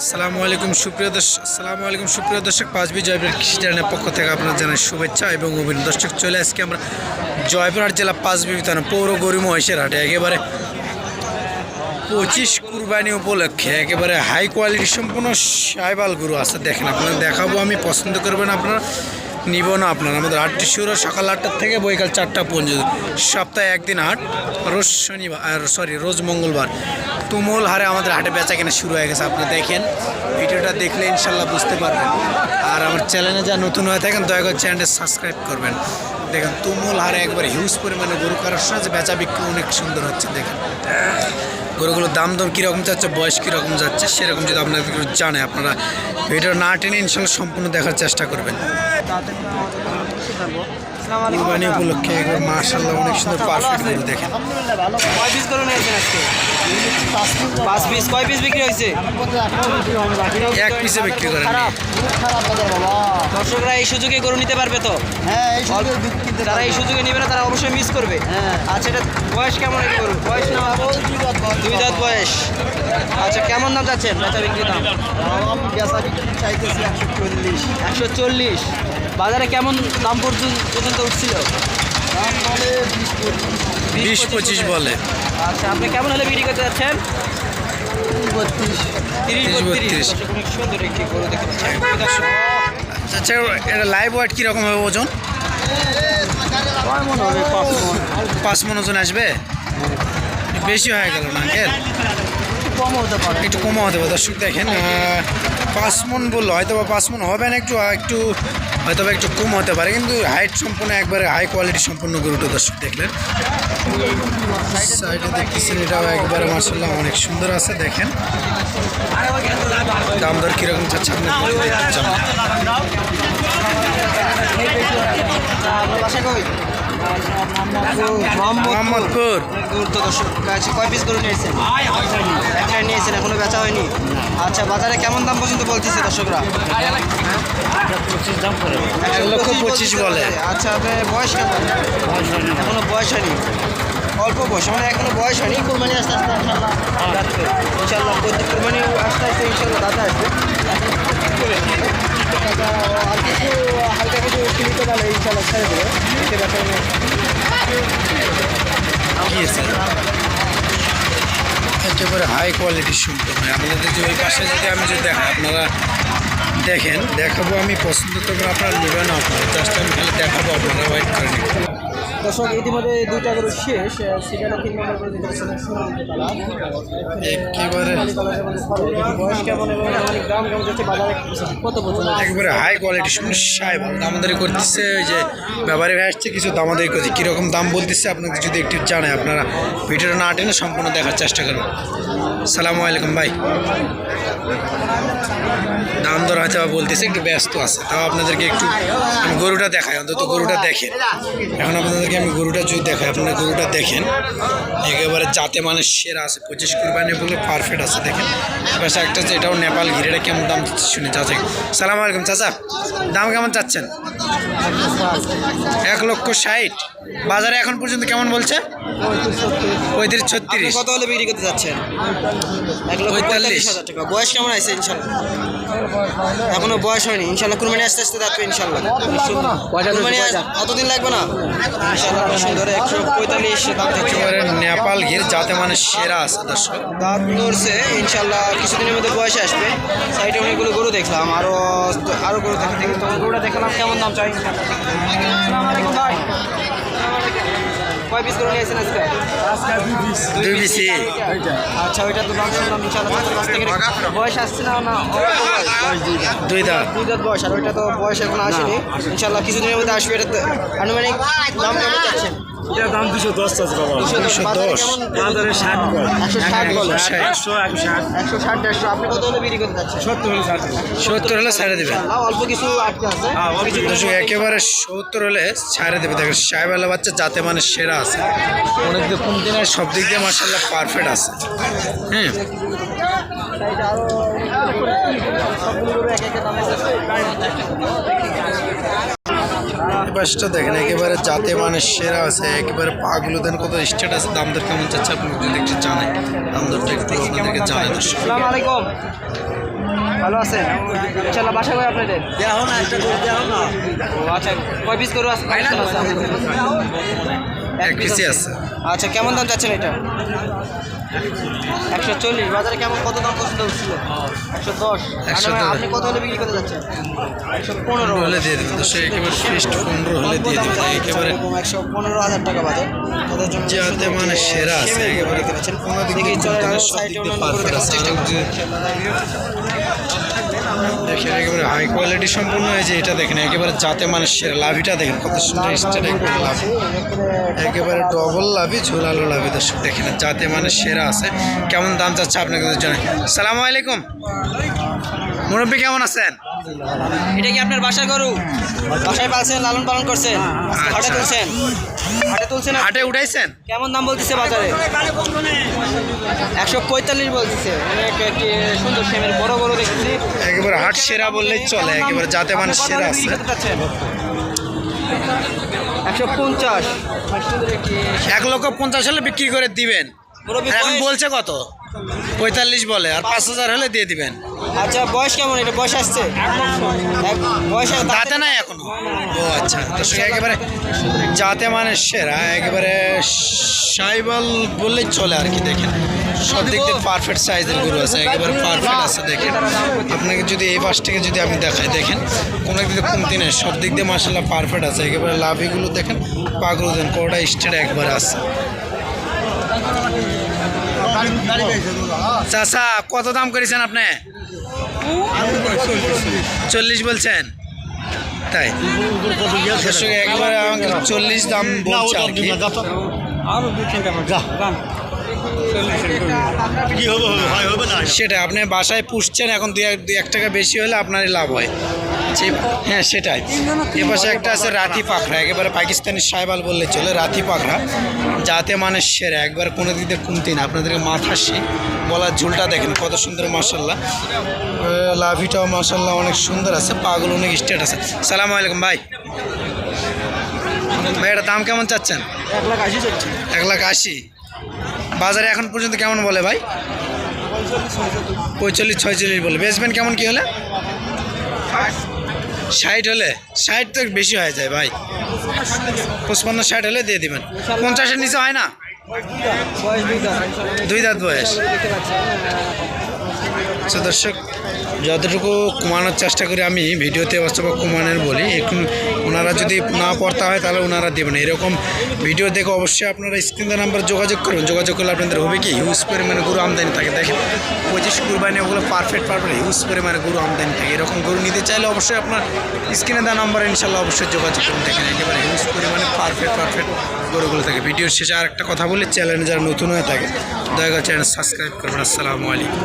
আসসালামু আলাইকুম সুপ্রিয় দর্শক সালামু আলাইকুম সুপ্রিয় দর্শক, পাঁচবি জয়পুর চ্যানেলের পক্ষ থেকে আপনার জানাই শুভেচ্ছা এবং অভিনন্দন। দর্শক, চলে আজকে আমরা জয়পুরহাট জেলা পাঁচবি বিতান পৌর গরু মহেশের হাটে। একেবারে পঁচিশ কুরবানি উপলক্ষে একেবারে হাই কোয়ালিটি সম্পূর্ণ সাইবাল গরু আছে। দেখেন আপনারা দেখাবো, আমি পছন্দ করবেন আপনারা। নিব না আপনারা। আমাদের হাটটি শুরু সকাল আটটার থেকে বৈকাল চারটা পর্যন্ত। সপ্তাহে একদিন হাট রোজ শনিবার সরি রোজ মঙ্গলবার। তুমুল হারে আমাদের হাটে বেচা কেনা শুরু হয়ে গেছে, আপনি দেখেন। ভিডিওটা দেখলে ইনশাল্লাহ বুঝতে পারবেন। আর আমার চ্যানেলে যা নতুন হয়ে থাকেন, দয়া করে চ্যানেলটা সাবস্ক্রাইব করবেন। দেখেন তুমুল হারে একবার হিউজ পরিমাণে গরু করার সাথে বেচা বিক্রি অনেক সুন্দর হচ্ছে, দেখেন। গরুগুলোর দাম দাম কীরকম যাচ্ছে, বয়স কীরকম যাচ্ছে, সেরকম যদি আপনাদের জানে, আপনারা ভিডিও না টেনে ইনশাল্লাহ সম্পূর্ণ দেখার চেষ্টা করবেন। উপলক্ষে মার্শাল্লাহ অনেক সুন্দর পারফেক্ট দেখেন। করে পাঁচ পিস কয় পিস বিক্রি হয়েছে? এক পিসে বিক্রি করেন দর্শকরা এই সুযোগে গরু নিতে পারবে তো? হ্যাঁ এই যারা এই সুযোগে নেবে না তারা অবশ্যই মিস করবে। হ্যাঁ। আচ্ছা এটা বয়স কেমন এটা গরু? বয়স না দুই দাঁত বয়স। আচ্ছা কেমন দাম যাচ্ছেন বেচা বিক্রি দাম? চাইতেছি একশো চল্লিশ। একশো চল্লিশ। বাজারে কেমন দাম পর্যন্ত পর্যন্ত উঠছিল? দাম বলে বিশ পঁচিশ। বিশ পঁচিশ বলে। আচ্ছা আপনি কেমন হলে বিক্রি করতে যাচ্ছেন? আচ্ছা এটা লাইভ ওয়েট কীরকম হবে ওজন? হবে পাঁচ মন পাঁচ মন ওজন আসবে? বেশি হয়ে গেল না কম হতে পারে। একটু কমা হতে পারে দর্শক দেখেন পাঁচ মন বলল হয়তো বা পাঁচ মন হবে না একটু একটু হয়তো বা একটু কম হতে পারে কিন্তু হাইট সম্পূর্ণ একবারে হাই কোয়ালিটি সম্পূর্ণ গরুটা দর্শক দেখলেন সাইডে দেখতেছেন এটাও একবারে মার্শাল্লাহ অনেক সুন্দর আছে দেখেন দাম দর কীরকম চাচ্ছে আপনার মোহাম্মদপুর। তো দর্শক আচ্ছা কয় পিস করে নিয়েছেন? একটা নিয়েছেন এখনও বেচা হয়নি। আচ্ছা বাজারে কেমন দাম পর্যন্ত বলতেছে দর্শকরা? এক লক্ষ পঁচিশ বলে। আচ্ছা আপনার বয়স কেমন? এখনও বয়স হয়নি? অল্প বয়স মানে এখনও বয়স হয়নি। কোরবানি আস্তে আস্তে ইনশাল্লাহ ইনশাল্লাহ কোরবানি আস্তে আস্তে ইনশাল্লাহ দাদা আসবে। আর কিছু পারলে ইনশাল্লাহ ছেড়ে দেবো। ব্যাপারে একেবারে হাই কোয়ালিটির সম্পূর্ণ আপনাদের যে ওই পাশে যদি আমি যদি দেখাই আপনারা দেখেন, দেখাবো আমি, পছন্দ করব আপনারা নেবেন, আপনারা জাস্ট আমি খালি দেখাবো, আপনারা ওয়েট করে দর্শক ইতিমধ্যে দুইটা গরু শেষ সেখানে তিন নম্বর করে দিতে পারছেন একেবারে। বয়স কেমন এবং দাম কেমন যাচ্ছে বাজারে কত পর্যন্ত? একেবারে হাই কোয়ালিটি দামাদারি করতেছে ওই যে ব্যাপারে ভাই আসছে কিছু দামাদারি করছে। কীরকম দাম বলতেছে আপনাকে যদি একটু জানায় আপনারা ভিডিওটা না টেনে সম্পূর্ণ দেখার চেষ্টা করবেন সালামু আলাইকুম ভাই। দাম দর হয়তো বা বলতেছে একটু ব্যস্ত আছে তাও আপনাদেরকে একটু আমি গরুটা দেখাই অন্তত গরুটা দেখেন। এখন আপনাদেরকে আমি গরুটা যদি দেখাই আপনারা গরুটা দেখেন একেবারে যাতে মানে সেরা আছে পঁচিশ কুরবানি বলে পারফেক্ট আছে দেখেন। পাশে একটা আছে এটাও নেপাল ঘিরেটা কেমন দাম দিচ্ছে শুনে চাচা সালাম আলাইকুম চাচা দাম কেমন চাচ্ছেন? এক লক্ষ ষাট। বাজারে এখন পর্যন্ত কেমন বলছে? পঁয়ত্রিশ ছত্রিশ। কত হলে বিক্রি করতে যাচ্ছেন এক লক্ষ। পঁয়তাল্লিশ। হাজার টাকা। বয়স কেমন আছে ইনশাল্লাহ? এখনও বয়স হয়নি। ইনশাল্লাহ কুরবানি আস্তে আস্তে যাচ্ছে ইনশাল্লাহ। কুরবানি অতদিন লাগবে না? ইনশাল্লাহ সুন্দর একশো পঁয়তাল্লিশ দাম থাকছে একেবারে নেপাল ঘির যাতে মানে সেরা আছে দর্শক। দাঁত ধরছে ইনশাল্লাহ কিছুদিনের মধ্যে বয়সে আসবে। সাইডে অনেকগুলো গরু দেখলাম আরও আরও গরু দেখতে দেখি তো গরুটা দেখলাম কেমন দাম চাই? আসসালামু আলাইকুম ভাই। পিস করে নিয়েছেন আজকে? দুই বিসি আচ্ছা ওইটা তো দাম শুনলাম ইনশাআল্লাহ চাচার কাছ থেকে বয়স আসছে না না দুই দাঁত। দুই দাঁত বয়স আর ওইটা তো বয়স এখন আসেনি। ইনশাআল্লাহ কিছুদিনের মধ্যে আসবে এটা তো আনুমানিক দাম কেমন চাচ্ছেন এটার দাম দুশো দশ। বাবা বাজারে ষাট একশো ষাট বলে। একশো একশো একশো ষাট। একশো ষাট দেড়শো আপনি কত হলে বিক্রি করতে যাচ্ছেন? সত্তর হলে ষাট সত্তর হলে ছাড়ে দেবে অল্প কিছু আটকে আছে। হ্যাঁ দর্শক একেবারে সত্তর হলে ছাড়ে দেবে। দেখো সাহেবালা বাচ্চা যাতে মানে সেরা আছে। অনেক দিক কোন দিনের সব দিক দিয়ে মার্শাল্লাহ পারফেক্ট আছে। হ্যাঁ। বাসটা দেখেন একেবারে যাতে মানে সেরা আছে একেবারে পাগুলো দেন কত স্টেট আছে দাম দর কেমন চাচ্ছে আপনি যদি একটু জানেন দাম দরটা একটু আপনাদেরকে জানাই দর্শক। আসসালামু আলাইকুম। ভালো আছেন? ইনশাল্লাহ বাসা করে আপনাদের? দেখো না একটা করে দেখো না। ও আচ্ছা কয় পিস গরু আছে? এক পিসি আছে। আচ্ছা কেমন দাম চাচ্ছেন এটা? একশো চল্লিশ বাজারে কেমন কত দাম পছন্দ হচ্ছিল? একশো দশ। 110 আপনি কত হলে বিক্রি করতে যাচ্ছেন একশো পনেরো হলে দিয়ে দেবেন সে একেবারে ফিস্ট পনেরো হলে দিয়ে দেবেন একেবারে একশো পনেরো হাজার টাকা বাজার তাদের জন্য যাতে মানে সেরা আছে একেবারে দেখতে পাচ্ছেন কোনো দিক চলে সাইডে। চেষ্টা দেখেন, একেবারে হাই কোয়ালিটি সম্পূর্ণ হয়েছে এটা দেখেন, একেবারে যাতে মানে সেরা লাভিটা দেখেন, কত সুন্দর স্টার একবারে ডবল লাভি ঝোলালো লাভি দর্শক, দেখেন, যাতে মানে সেরা আছে। কেমন দাম চাচ্ছে আপনাকে জানাই সালামু আলাইকুম। মুরব্বী, কেমন আছেন? এটা কি আপনার বাসার গরু? বাসায় পালছেন লালন পালন করছেন? হাটে তুলছেন? হাটে তুলছেন? হাটে উঠাইছেন? কেমন দাম বলতেছে বাজারে? একশো পঁয়তাল্লিশ বলতেছে। অনেক একটি সুন্দর সেমের বড় বড় দেখতেছি। একেবারে হাট সেরা বললেই চলে একেবারে যাতে মানে কত সেরা আছে? একশো পঞ্চাশ। এক লক্ষ পঞ্চাশ হলে বিক্রি করে দিবেন। এখন বলছে কত? পঁয়তাল্লিশ বলে আর পাঁচ হাজার হলে দিয়ে দিবেন। আচ্ছা বয়স কেমন? এটা বয়স আসছে? বয়স। দাঁতে নাই এখনও? ও আচ্ছা দর্শক একেবারে যাতে মানে সেরা একেবারে সাইবল বললেই চলে আর কি দেখেন। সব দিক দিয়ে পারফেক্ট সাইজের গরু আছে একেবারে পারফেক্ট আছে দেখেন। আপনাকে যদি এই পাশ থেকে যদি আমি দেখাই দেখেন কোনো দিক দিয়ে কমতি নেই সব দিক দিয়ে মার্শাল্লাহ পারফেক্ট আছে একেবারে লাভিগুলো দেখেন পাগুলো দেন কোটা স্টেট একবারে আছে। চাচা কত দাম করেছেন আপনি? চল্লিশ বলছেন? তাই? একবারে আমাকে চল্লিশ দাম বলছে আর কি। সেটা আপনি বাসায় পুষছেন এখন দু এক এক টাকা বেশি হলে আপনারই লাভ হয়। যে- হ্যাঁ সেটাই। এ পাশে একটা আছে রাতি পাখরা একেবারে পাকিস্তানি সাইবাল বললে চলে রাতি পাখরা। যাতে মানে সেরা একবার কোনো দিক দিয়ে কমতি না। আপনাদেরকে মাথা শি বলার ঝুলটা দেখেন কত সুন্দর মার্শাল্লাহ লাভিটাও মার্শাল্লাহ অনেক সুন্দর আছে পাগল অনেক স্টেট আছে। সালাম আলাইকুম ভাই। ভাই এটার দাম কেমন চাচ্ছেন? এক লাখ আশি চলছে এক লাখ আশি। বাজারে এখন পর্যন্ত কেমন বলে ভাই? পঁয়তাল্লিশ ছয়চল্লিশ বলে। বেচবেন কেমন কি হলে? ষাট হলে, ষাট তো বেশি হয়ে যায় ভাই। পঁচপান্ন, ষাট হলে দিয়ে দিবেন। পঞ্চাশের নিচে হয় না? দুই দাঁত বয়স। আচ্ছা দর্শক, যতটুকু কমানোর চেষ্টা করি আমি, ভিডিওতে বাস্তব কমানোর বলি, এখন ওনারা যদি না পড়তা হয়, তাহলে ওনারা দেবেন এরকম ভিডিও দেখে অবশ্যই আপনারা স্ক্রিনের নাম্বার যোগাযোগ করুন। যোগাযোগ করলে আপনাদের হবে কি? হিউজ পরিমাণে গরু আমদানি থাকে। দেখেন, পঁচিশ কুরবানি, ওগুলো পারফেক্ট পারফেক্ট হিউজ পরিমাণে গরু আমদানি থাকে। এরকম গরু নিতে চাইলে অবশ্যই আপনার স্ক্রিনে দেওয়া নাম্বার ইনশাল্লাহ অবশ্যই যোগাযোগ করুন। দেখেন, একেবারে হিউজ পরিমাণে পারফেক্ট পারফেক্ট গরুগুলো থাকে। ভিডিওর শেষে আর একটা কথা বলি চ্যানেলে যারা নতুন হয়ে থাকে, দয়া করে চ্যানেল সাবস্ক্রাইব করবেন। আসসালামু আলাইকুম।